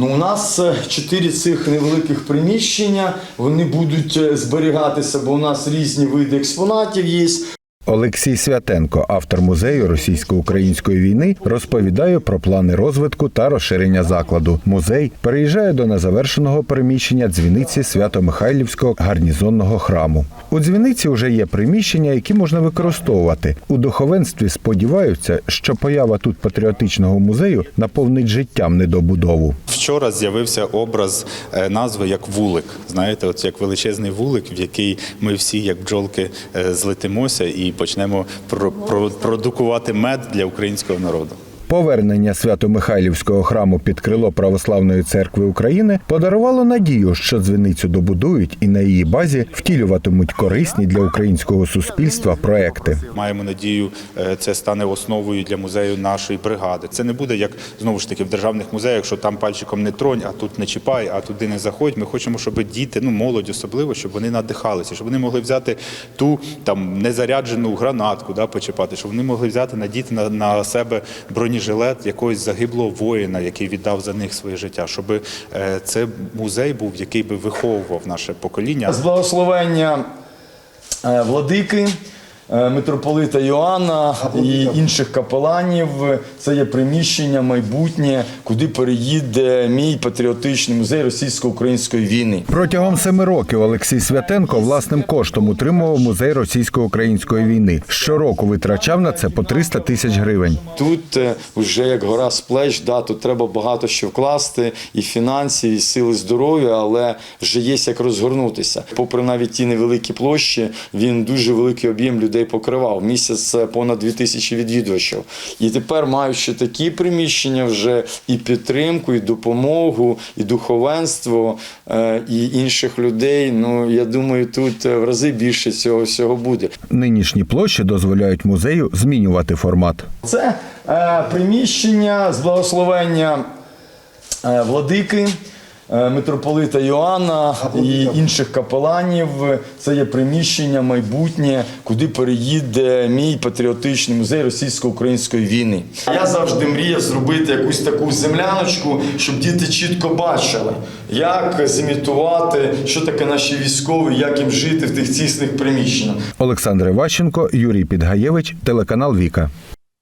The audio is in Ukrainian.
Ну, у нас е, чотири цих невеликих приміщення. Вони будуть е, зберігатися, бо у нас різні види експонатів є. Олексій Святенко, автор музею російсько-української війни, розповідає про плани розвитку та розширення закладу. Музей переїжджає до незавершеного переміщення дзвіниці Свято-Михайлівського гарнізонного храму. У дзвіниці вже є приміщення, які можна використовувати. У духовенстві сподіваються, що поява тут патріотичного музею наповнить життям недобудову. Вчора з'явився образ е, назви як вулик. Знаєте, от як величезний вулик, в який ми всі, як бджолки, е, злетимося і почнемо про- про- продукувати мед для українського народу. Повернення Свято-Михайлівського храму під крило Православної церкви України подарувало надію, що дзвіницю добудують і на її базі втілюватимуть корисні для українського суспільства проекти. Маємо надію, е, це стане основою для музею нашої бригади. Це не буде як знову ж таки в державних музеях, що там пальчиком не тронь, а тут не чіпай, а туди не заходь. Ми хочемо, щоб діти, ну молодь особливо, щоб вони надихалися, щоб вони могли взяти ту там незаряджену гранатку, да, почіпати, щоб вони могли взяти надіти на, на себе бронежилет якогось загиблого воїна, який віддав за них своє життя, щоб е, це музей був, який би виховував наше покоління. З благословення е, владики, митрополита Йоанна і інших капеланів. Це є приміщення майбутнє, куди переїде мій патріотичний музей російсько-української війни. Протягом семи років Олексій Святенко власним коштом утримував музей російсько-української війни. Щороку витрачав на це по 300 тисяч гривень. Тут е, вже як гора з плеч, да, тут треба багато що вкласти, і фінансів, і сили здоров'я, але вже є як розгорнутися. Попри навіть ті невеликі площі, він дуже великий об'єм людей покривав. Місяць понад 2000 відвідувачів. І тепер, маючи такі приміщення, вже і підтримку, і допомогу, і духовенство, е, і інших людей. Ну я думаю, тут е, в рази більше цього всього буде. Нинішні площі дозволяють музею змінювати формат. Це е, приміщення з благословення е, владики. Е, Митрополита Йоанна і інших капеланів це є приміщення майбутнє, куди переїде мій патріотичний музей російсько-української війни. Я завжди мріяв зробити якусь таку земляночку, щоб діти чітко бачили, як зімітувати, що таке наші військові, як їм жити в тих тісних приміщеннях. Олександр Іващенко, Юрій Підгаєвич, телеканал Віка.